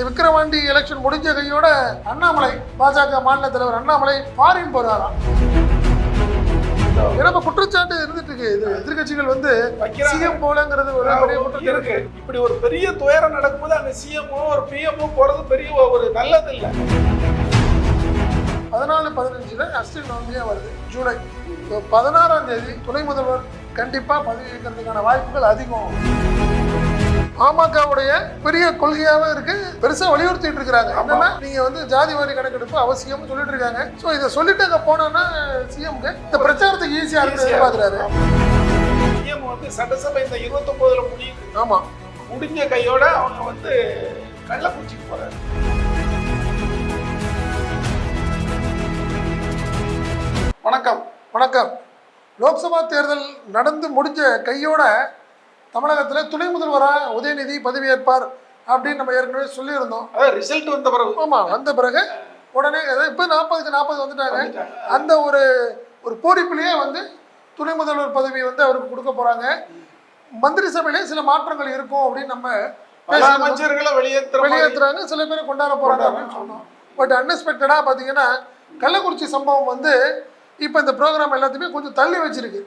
இந்த விக்கிரவாண்டி எலெக்ஷன் முடிஞ்ச கையோட அண்ணாமலை பாஜக மாநில தலைவர் அண்ணாமலை ஃபாரின் போறாராம் ஏன்னா இப்ப குற்றச்சாட்டு இருந்துட்டு இருக்கு. இது எதிர்கட்சிகள் வந்து. சிஎம் போலங்கிறது ஒரு பெரிய குற்றச்சாட்டு இருக்கு. இப்படி ஒரு பெரிய துயரம் நடக்கும்போது அங்க சிஎம்ஓ ஒரு பிஎம்ஓ போறது பெரிய ஒரு நல்லது இல்ல பதினாலு பதினஞ்சுல அஸ்டின் நோம்பியா வருது ஜூலை. பதினாறாம் தேதி துணை முதல்வர் கண்டிப்பா பதவி ஏற்கிறதுக்கான வாய்ப்புகள் அதிகம். பாமகவுடைய பெரிய கொள்கையாவே இருக்கு. பெருசா வலியுறுத்திட்டு இருக்காங்க என்னன்னா நீங்க வந்து ஜாதி வாரி கணக்கெடுப்பு அவசியம் சொல்லிட்டு இருக்காங்க. சோ இதை சொல்லிட்டு அங்க போனோம்னா சிஎம்க்கு இந்த பிரச்சாரத்துக்கு ஈஸியா இருக்கு எதிர்பார்க்கிறாரு. சிஎம் வந்து சட்டசபை இந்த இருபத்தொன்பதுல முடியுது ஆமா. முடிஞ்ச கையோட அவங்க வந்து கள்ளக்குறிச்சிக்கு போறாரு. வணக்கம். வணக்கம். லோக்சபா தேர்தல் நடந்து முடிஞ்ச கையோட தமிழகத்துல துணை முதல்வரா உதயநிதி பதவியேற்பார் அப்படின்னு நம்ம ஏற்கனவே சொல்லியிருந்தோம். ரிசல்ட் வந்த பிறகு. ஆமா வந்த பிறகு உடனே இப்போ நாற்பதுக்கு நாற்பது வந்துட்டாங்க. அந்த ஒரு ஒரு பூரிப்பிலேயே வந்து துணை முதல்வர் பதவி வந்து அவருக்கு கொடுக்க போறாங்க. மந்திரி சபையிலே சில மாற்றங்கள் இருக்கும் அப்படின்னு நம்ம. அமைச்சர்களை மாதிரி வெளியேற்றுறாங்க சில பேரை கொண்டாட போறாங்க அப்படின்னு சொன்னோம். பட் அன்எக்ஸ்பெக்டடாக பார்த்தீங்கன்னா கள்ளக்குறிச்சி சம்பவம் வந்து இப்போ இந்த ப்ரோக்ராம் எல்லாத்தையுமே கொஞ்சம் தள்ளி வச்சிருக்கு.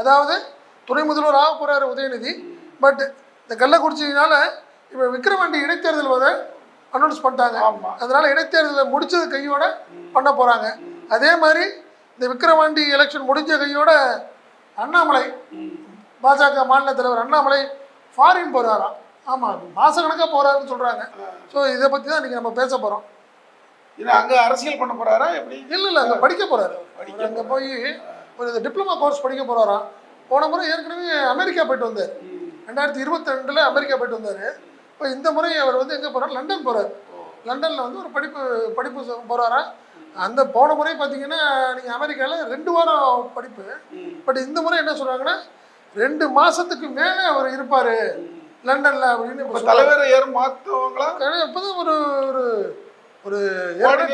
அதாவது துணை முதல்வர் ஆக போறாரு உதயநிதி. பட் இந்த கள்ளக்குறிச்சினால இப்போ விக்ரவாண்டி இடைத்தேர்தல் வர அனௌன்ஸ் பண்ணிட்டாங்க. அதனால இடைத்தேர்தலை முடிச்சது கையோட பண்ண போறாங்க. அதே மாதிரி இந்த விக்கிரவாண்டி எலெக்ஷன் முடிஞ்ச கையோட அண்ணாமலை பாஜக மாநில தலைவர் அண்ணாமலை ஃபாரின் போறாராம் ஆமா மாசக்கணக்கா போறாருன்னு சொல்றாங்க. ஸோ இதை பத்தி தான் இன்னைக்கு நம்ம பேச போறோம். இது அங்க அரசியல் பண்ண போறாரா? எப்படி? இல்ல இல்ல அங்க படிக்க அவர் அங்க போய் ஒரு டிப்ளமா கோர்ஸ் படிக்க போறாராம். போன முறை ஏற்கனவே அமெரிக்கா போயிட்டு வந்தார். ரெண்டாயிரத்தி இருபத்தி ரெண்டுல அமெரிக்கா போயிட்டு வந்தாரு. இப்போ இந்த முறை அவர் வந்து எங்க போறாரு? லண்டன் போறாரு. லண்டன்ல வந்து ஒரு படிப்பு படிப்பு போறாராம் அந்த போன முறை பார்த்தீங்கன்னா நீங்க அமெரிக்கால ரெண்டு வாரம் படிப்பு. பட் இந்த முறை என்ன சொல்றாங்கன்னா ரெண்டு மாசத்துக்கு மேல அவர் இருப்பாரு. லண்டன்ல அப்படின்னு இப்ப. தலைவர் ஏன்னா இப்பதான் ஒரு ஒரு ஒரு.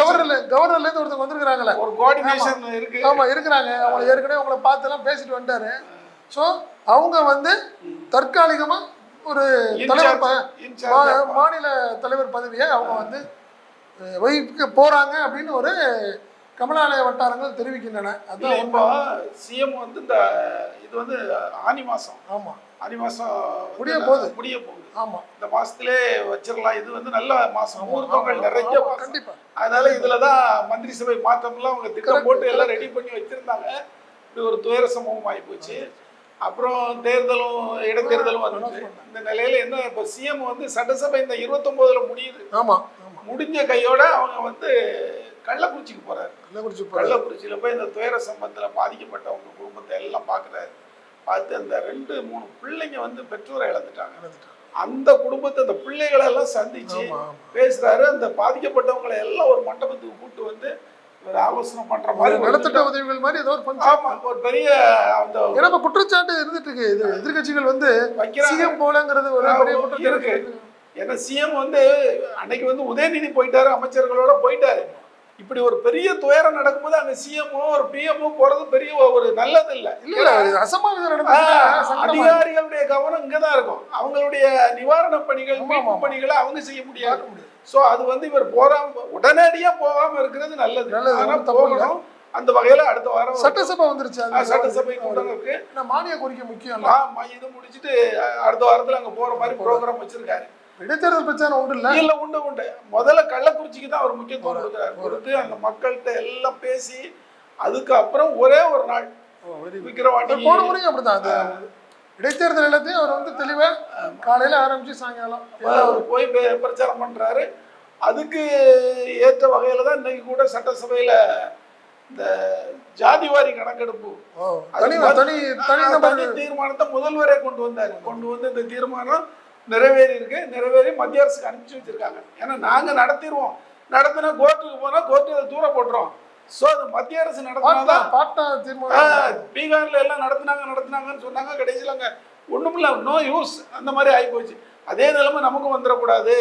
கவர்னர்ல கவர்னர்ல இருந்து ஒருத்தவங்க வந்திருக்கிறாங்களே ஒரு கோஆர்டினேஷன் இருக்கு. ஆமா இருக்கிறாங்க. அவங்களை ஏற்கனவே அவங்கள பார்த்துலாம் பேசிட்டு வந்துட்டாரு. ஸோ அவங்க வந்து தற்காலிகமா ஒரு தலைவர் மாநில தலைவர் பதவியை அவங்க வந்து வகிக்க போறாங்க அப்படின்னு ஒரு கமலாலய வட்டாரங்கள் தெரிவிக்கின்றன. அதான் இப்போ. சிஎம் வந்து இந்த இது வந்து ஆனி மாசம். ஆமா. ஆனி மாசம் வந்து முடிய போகுது. முடிய போகுது. ஆமா. இந்த மாசத்திலே வச்சிடலாம் இது வந்து நல்ல மாசம். முகூர்த்தங்கள் நிறைய ஆமா, மாசம். கண்டிப்பா. அதனால இதுலதான் மந்திரி சபை மாற்றம்லாம் அவங்க திட்டம் போட்டு எல்லாம் ரெடி பண்ணி வச்சிருந்தாங்க. இப்படி ஒரு துயர சம்பவம் ஆகி போச்சு. அப்புறம் தேர்தலும் இடைத்தேர்தலும் வந்துச்சு. இந்த நிலையில என்ன இப்போ சிஎம் வந்து சட்டசபை இந்த இருபத்தொன்பதுல முடியுது. ஆமா ஆமா. முடிஞ்ச கையோட அவங்க வந்து கள்ளக்குறிச்சிக்கு போறாரு. கள்ளக்குறிச்சி. கள்ளக்குறிச்சியில போய் இந்த துயர சம்பவத்துல பாதிக்கப்பட்டவங்க குடும்பத்தை எல்லாம் பார்க்குறாரு பார்த்து அந்த ரெண்டு மூணு பிள்ளைங்க வந்து பெற்றோரை இழந்துட்டாங்க. அந்த குடும்பத்தை அந்த பிள்ளைகளை எல்லாம் சந்திச்சு பேசுறாரு. அந்த பாதிக்கப்பட்டவங்களை எல்லாம் ஒரு மண்டபத்துக்கு கூட்டு வந்து ஆலோசனை பண்ற மாதிரி நலத்திட்ட. உதவிகள் மாதிரி ஏதோ ஒரு ஆமா ஒரு பெரிய அந்த ஏன்னா குற்றச்சாட்டு இருந்துட்டு இருக்கு. இது எதிர்கட்சிகள் வந்து சிஎம் போலங்கிறது ஒரு பெரிய இருக்கு. ஏன்னா சிஎம் வந்து அன்னைக்கு வந்து உதயநிதி போயிட்டாரு அமைச்சர்களோட போயிட்டாரு. இப்படி ஒரு பெரிய துயரம் நடக்கும்போது அங்க சிஎம்ஓ ஒரு பிஎம்ஓ போறது பெரிய ஒரு நல்லது இல்ல இல்ல. அதிகாரிகளுடைய கவனம் இங்கதான் இருக்கும். அவங்களுடைய நிவாரண பணிகள் மீட்பு. பணிகளை அவங்க செய்ய முடியாது. சோ அது வந்து இவர் போகாம உடனடியா போகாம இருக்கிறது நல்லது. நல்லது, ஆனா ஒண்ணும் தப்பு இல்ல. போகணும் அந்த வகையில அடுத்த வாரம் சட்டசபை வந்துருச்சு சட்டசபை கூட்டம் இருக்கு. மானிய கோரிக்கை முக்கியம் இது முடிச்சிட்டு அடுத்த வாரத்துல அங்க போற மாதிரி ப்ரோக்ராம் வச்சிருக்காரு. இடைத்தேர்தல் பிரச்சனை உண்டு இல்ல? இல்ல உண்டு உண்டு. முதல்ல கள்ளக்குறிச்சிக்கு தான் அவர் முக்கியத்துவம் கொடுக்குறாரு கொடுத்து அந்த மக்கள்கிட்ட எல்லாம் பேசி அதுக்கு அப்புறம் ஒரே ஒரு நாள் விக்கிரவாண்டி போன முறையும் அப்படிதான் இடைத்தேர்தல் எல்லாத்தையும் அவர் வந்து தெளிவா காலையில ஆரம்பிச்சு சாயங்காலம் அவர் போய் பிரச்சாரம் பண்றாரு. அதுக்கு ஏற்ற வகையில தான் இன்னைக்கு கூட சட்டசபையில இந்த ஜாதிவாரி கணக்கெடுப்பு. தனி தீர்மானத்தை முதல்வரே கொண்டு வந்தாரு. கொண்டு வந்து இந்த தீர்மானம் நிறைவேறி இருக்கு நிறைவேறி மத்திய அரசுக்கு அனுப்பிச்சு வச்சிருக்காங்க. ஏன்னா நாங்க நடத்திடுவோம். நடத்தினா கோர்ட்டுக்கு போனா கோர்ட்டு அதை தூர போட்டுரும். சோ அது மத்திய அரசு நடத்தினாதான் பாட்னா தீர்மானம். பீகார்ல எல்லாம் நடத்துனாங்க நடத்துனாங்கன்னு சொன்னாங்க கடைசியில் அங்கே ஒன்றுமில்ல நோ யூஸ் அந்த மாதிரி ஆகிப்போச்சு அதே நிலைமை நமக்கும் வந்துடக்கூடாது.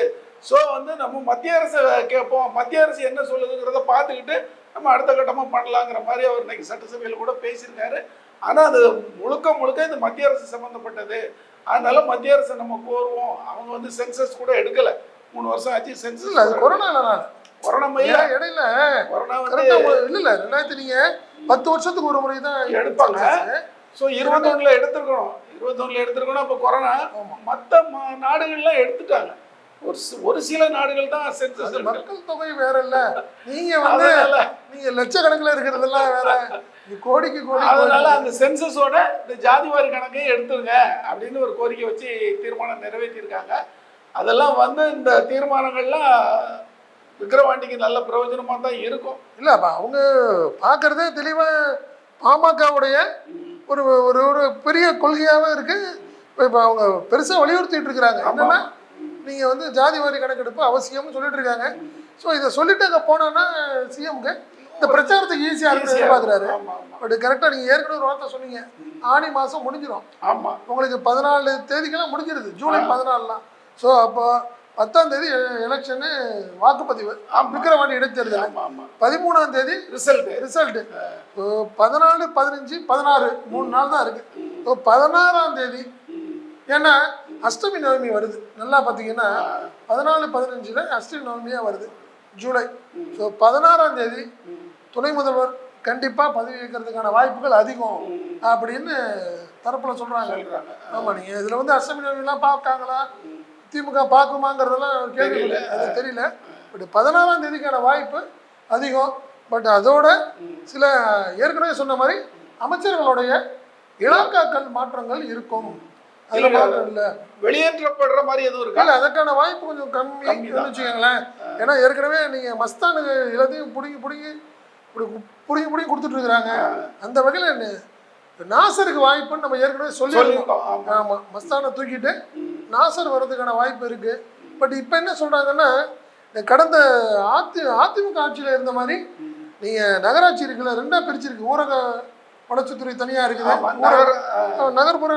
ஸோ வந்து நம்ம மத்திய அரசை கேட்போம். மத்திய அரசு என்ன சொல்லுதுங்கிறத பார்த்துக்கிட்டு நம்ம அடுத்த கட்டமாக பண்ணலாங்கிற மாதிரி அவர் இன்னைக்கு சட்டசபையில் கூட பேசியிருக்காரு. ஆனால் அது முழுக்க முழுக்க இந்த மத்திய அரசு சம்மந்தப்பட்டது அதனால மத்திய அரசை நம்ம கோருவோம். அவங்க வந்து சென்சஸ் கூட எடுக்கலை. மூணு வருஷம் ஆச்சு சென்சஸ் கொரோனால கொரோனா மையா இடையில? கொரோனா வந்து இல்ல இல்ல ரெண்டாயிரத்தி நீங்க பத்து வருஷத்துக்கு ஒரு முறை தான் எடுப்பாங்க. ஸோ இருபத்தொன்னுல எடுத்திருக்கணும். இருபத்தொன்னுல எடுத்திருக்கணும் அப்போ கொரோனா மற்ற நாடுகள்லாம் எடுத்துட்டாங்க. ஒரு ஒரு சில நாடுகள் தான் சென்சஸ் மக்கள் தொகை வேற இல்ல. நீங்க வந்து நீங்க லட்சக்கணக்கில் இருக்கிறதெல்லாம் வேற. கோடிக்கு கோடி அதனால அந்த சென்சஸோட இந்த ஜாதிவாரி கணக்கையும் எடுத்துருங்க அப்படின்னு ஒரு கோரிக்கை வச்சு தீர்மானம் நிறைவேற்றியிருக்காங்க. அதெல்லாம் வந்து இந்த தீர்மானங்கள்லாம் விக்கிரவாண்டிக்கு நல்ல பிரயோஜனமா தான் இருக்கும். இல்ல அவங்க பாக்குறதே தெளிவா பாமகவுடைய ஒரு ஒரு ஒரு பெரிய கொள்கையாவே இருக்கு. இப்ப இப்ப அவங்க பெருசா வலியுறுத்திட்டு இருக்கிறாங்க. என்னன்னா நீங்க வந்து ஜாதி வாரி கணக்கெடுப்பு அவசியம்னு சொல்லிட்டு இருக்காங்க. ஸோ இதை சொல்லிட்டு அங்க போனோன்னா சிஎம்க்கு இந்த பிரச்சாரத்துக்கு ஈஸியா இருக்கு எதிர்பார்க்குறாரு. பட் கரெக்டா நீங்க ஏற்கனவே ஒரு வார்த்தை சொன்னீங்க. ஆனி மாசம் முடிஞ்சிடும் ஆமா. உங்களுக்கு பதினாலு தேதிக்கெல்லாம் முடிஞ்சிருது. ஜூலை பதினாலாம் ஸோ அப்போ பத்தாம் தேதி எலெக்ஷனு வாக்குப்பதிவு. விக்கிரவாண்டி இடைத்தேர்தல். பதிமூணாம் தேதி ரிசல்ட். ரிசல்ட்டு இப்போ பதினாலு பதினஞ்சு பதினாறு மூணு நாள் தான் இருக்கு. இப்போ பதினாறாம் தேதி ஏன்னா அஷ்டமி நவமி வருது. நல்லா பார்த்தீங்கன்னா பதினாலு பதினஞ்சில் அஷ்டமி நவமியாக வருது. ஜூலை. ஸோ பதினாறாம் தேதி துணை முதல்வர் கண்டிப்பாக பதவி ஏற்கிறதுக்கான வாய்ப்புகள் அதிகம் அப்படின்னு தரப்புல சொல்கிறாங்க ஆமாம் நீங்கள் இதில் வந்து அஷ்டமி நவமிலாம் பார்க்காங்களா திமுக பார்க்குமாங்கிறதெல்லாம் கேள்வி. அது தெரியல. பட் பதினாறாம் தேதிக்கான வாய்ப்பு அதிகம். பட் அதோட சில ஏற்கனவே சொன்ன மாதிரி அமைச்சர்களுடைய இலாக்காக்கள் மாற்றங்கள் இருக்கும். வெளியேற்றப்படுற மாதிரி எதுவும் இருக்கா? இல்ல அதற்கான வாய்ப்பு கொஞ்சம் கம்மி. வச்சுக்கோங்களேன். ஏன்னா ஏற்கனவே நீங்க மஸ்தானுக்கு எல்லாத்தையும் பிடுங்கி பிடுங்கி பிடுங்கி பிடுங்கி கொடுத்துட்டு இருக்கிறாங்க. அந்த வகையில் நாசருக்கு வாய்ப்புன்னு நம்ம ஏற்கனவே சொல்லியிருக்கோம் சொல்லியிருக்கோம். ஆமா. ஆமா. மஸ்தானை தூக்கிட்டு நாசர் வர்றதுக்கான வாய்ப்பு இருக்கு. பட் இப்போ என்ன சொல்றாங்கன்னா இந்த கடந்த அதி அதிமுக ஆட்சியில் இருந்த மாதிரி நீங்க நகராட்சி இருக்குல்ல ரெண்டா பிரிச்சிருக்கு. ஊரக வளர்ச்சித்துறை தனியா இருக்குது. நகர்ப்புற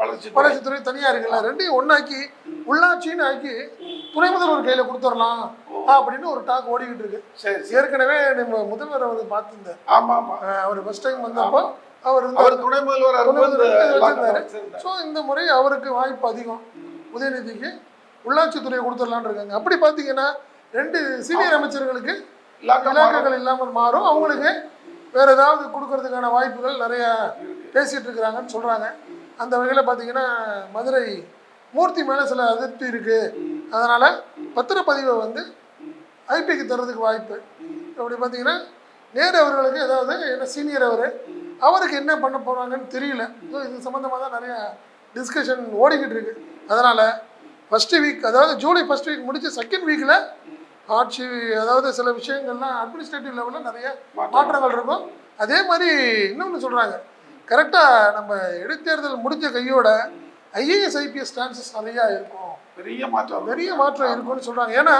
வளர்ச்சி வளர்ச்சித்துறை தனியா இருக்குல்ல. ரெண்டையும் ஒண்ணாக்கி உள்ளாட்சின்னு ஆக்கி துணை முதல்வர் கையில கொடுத்துடலாம் அப்படின்னு ஒரு டாக் ஓடிக்கிட்டு இருக்கு. ஏற்கனவே நம்ம முதல்வர் அவர் பார்த்துருந்தார். ஆமா ஆமா. அவர் ஃபர்ஸ்ட் டைம் வந்தப்போ அவர் வந்து அவர் துணை முதல்வர். வச்சிருந்தாரு. ஸோ இந்த முறை அவருக்கு வாய்ப்பு அதிகம். உதயநிதிக்கு உள்ளாட்சித்துறையை கொடுத்துடலான்னு இருக்காங்க. அப்படி பார்த்தீங்கன்னா ரெண்டு சீனியர் அமைச்சர்களுக்கு இலாக்காக்கள் இல்லாமல் மாறும். அவங்களுக்கு வேற ஏதாவது கொடுக்கறதுக்கான வாய்ப்புகள் நிறைய பேசிட்டு இருக்கிறாங்கன்னு சொல்றாங்க. அந்த வகையில் பார்த்தீங்கன்னா மதுரை மூர்த்தி மேலே சில அதிருப்தி இருக்கு. அதனால பத்திரப்பதிவை வந்து ஐபிக்கு தர்றதுக்கு வாய்ப்பு. அப்படி பார்த்தீங்கன்னா நேரு அவர்களுக்கு ஏதாவது என்ன சீனியர் அவர் அவருக்கு என்ன பண்ண போறாங்கன்னு தெரியல. ஸோ இது சம்மந்தமாக தான் நிறைய டிஸ்கஷன் ஓடிக்கிட்டு இருக்கு. அதனால ஃபர்ஸ்ட் வீக் அதாவது ஜூலை ஃபர்ஸ்ட் வீக் முடிச்சு செகண்ட் வீக்கில் ஆட்சி அதாவது சில விஷயங்கள்லாம் அட்மினிஸ்ட்ரேட்டிவ் லெவலில் நிறைய மாற்றங்கள். இருக்கும். அதே மாதிரி இன்னொன்று சொல்கிறாங்க கரெக்டாக நம்ம இடைத்தேர்தல் முடிஞ்ச கையோட ஐஏஎஸ் ஐபிஎஸ் சான்சஸ் நிறையா இருக்கும். பெரிய மாற்றம். நிறைய மாற்றம் இருக்கும்னு சொல்கிறாங்க ஏன்னா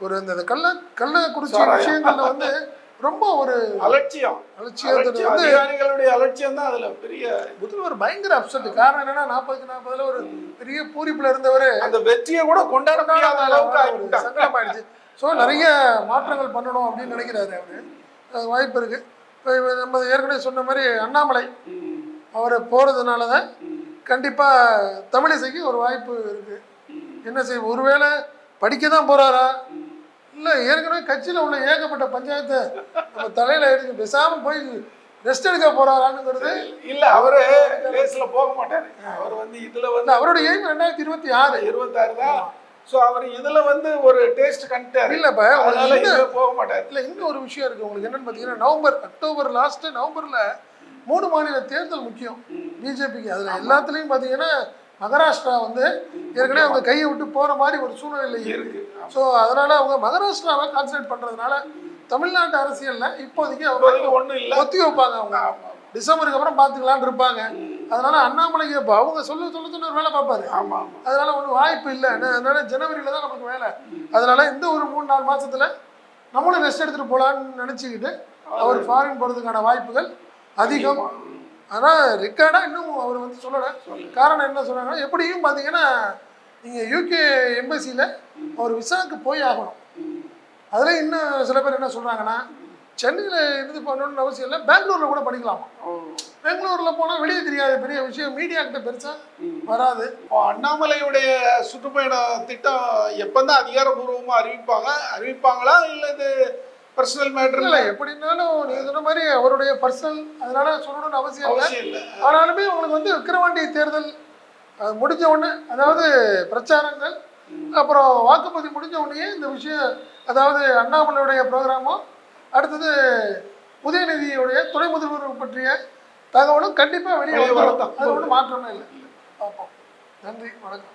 ஒரு இந்த இந்த கள்ள கள்ளக்குறிச்சி. விஷயங்கள்ல வந்து ரொம்ப ஒரு அலட்சியம். அலட்சியம் வந்து அதிகாரிகளுடைய அலட்சியம் தான் அதுல பெரிய முதல்வர் பயங்கர அப்செட் காரணம் என்னன்னா நாற்பதுக்கு நாற்பதுல ஒரு பெரிய பூரிப்புல இருந்தவர் அந்த வெற்றியை கூட கொண்டாட முடியாத அளவுக்கு ஆகிவிட்டாங்க சங்கடமாயிடுச்சு. ஸோ நிறைய மாற்றங்கள் பண்ணணும் அப்படின்னு நினைக்கிறாரு அவரு. அது வாய்ப்பு இருக்கு. நம்ம ஏற்கனவே சொன்ன மாதிரி அண்ணாமலை அவர் போறதுனால தான் கண்டிப்பா தமிழிசைக்கு ஒரு வாய்ப்பு இருக்கு. என்ன செய்ய ஒருவேளை படிக்க தான் போறாரா? இல்ல ஏற்கனவே கட்சியில உள்ள ஏகப்பட்ட பஞ்சாயத்தை நம்ம தலையில எடுத்து பேசாம போய் ரெஸ்ட் எடுக்க போறாராங்கிறது இல்ல அவரு ரேஸ்ல போக மாட்டாரு. அவர் வந்து இதுல வந்து இல்ல அவருடைய எய்ம் ரெண்டாயிரத்தி இருபத்தி ஆறு. இருபத்தாறு தான். சோ அவர் இதுல வந்து ஒரு டேஸ்ட் கண்டுட்டாரு. இல்ல இப்ப அதனால போக மாட்டாரு. இல்ல இன்னும் ஒரு விஷயம் இருக்கு. உங்களுக்கு என்னன்னு பாத்தீங்கன்னா நவம்பர் அக்டோபர் லாஸ்ட் நவம்பர்ல மூணு மாநில தேர்தல் முக்கியம். பிஜேபிக்கு. அதுல எல்லாத்துலயும் பாத்தீங்கன்னா மகாராஷ்டிரா வந்து ஏற்கனவே அவங்க கையை விட்டு போற மாதிரி ஒரு சூழ்நிலை இருக்கு. இருக்கு. ஸோ அதனால அவங்க மகாராஷ்டிராவை கான்சன்ட்ரேட் பண்றதுனால தமிழ்நாட்டு அரசியல்ல இப்போதைக்கு அவங்க ஒண்ணும் இல்ல. ஒத்தி வைப்பாங்க அவங்க. டிசம்பருக்கு அப்புறம் பார்த்துக்கலான்னு இருப்பாங்க. அதனால அண்ணாமலைக்கு இப்போ அவங்க சொல்ல சொல்ல சொல்ல ஒரு வேலை பார்ப்பாரு. ஆமா ஆமா. அதனால ஒன்றும் வாய்ப்பு இல்லை. அதனால ஜனவரியில தான் நமக்கு வேலை. அதனால இந்த ஒரு மூணு நாலு மாசத்துல நம்மளும் ரெஸ்ட் எடுத்துட்டு போலான்னு நினைச்சுக்கிட்டு அவர் ஃபாரின் போறதுக்கான வாய்ப்புகள் அதிகம். ஆனா ரெக்கார்டா இன்னும் அவர் வந்து சொல்லலை. காரணம் என்ன சொன்னாங்கன்னா எப்படியும் பார்த்தீங்கன்னா நீங்க யூகே எம்பசியில அவர் விசாவுக்கு போய் ஆகணும். அதுல இன்னும் சில பேர் என்ன சொல்றாங்கன்னா சென்னையில் இருந்து பண்ணணும்னு அவசியம் இல்லை பெங்களூர்ல கூட படிக்கலாமா. பெங்களூர்ல போனா வெளியே தெரியாத பெரிய விஷயம் மீடியா கிட்ட பெருசா வராது. அண்ணாமலையுடைய சுற்றுப்பயண திட்டம் எப்பந்தான் அதிகாரப்பூர்வமா அறிவிப்பாங்க? அறிவிப்பாங்களா? இல்ல இது பர்சனல் மேட்டர் இல்லை எப்படின்னாலும் நீங்க சொன்ன மாதிரி அவருடைய பர்சனல் அதனால சொல்லணும்னு அவசியம் இல்லை. ஆனாலுமே உங்களுக்கு வந்து விக்கிரவாண்டி தேர்தல் முடிஞ்ச உடனே அதாவது பிரச்சாரங்கள் அப்புறம் வாக்குப்பதிவு முடிஞ்ச உடனே இந்த விஷயம் அதாவது அண்ணாமலையுடைய ப்ரோக்ராமும் அடுத்தது உதயநிதியுடைய துணை முதல்வர் பற்றிய தகவலும் கண்டிப்பாக வெளியே வரத்தான் அது ஒன்றும் மாற்றமே இல்லை. பார்ப்போம். நன்றி வணக்கம்.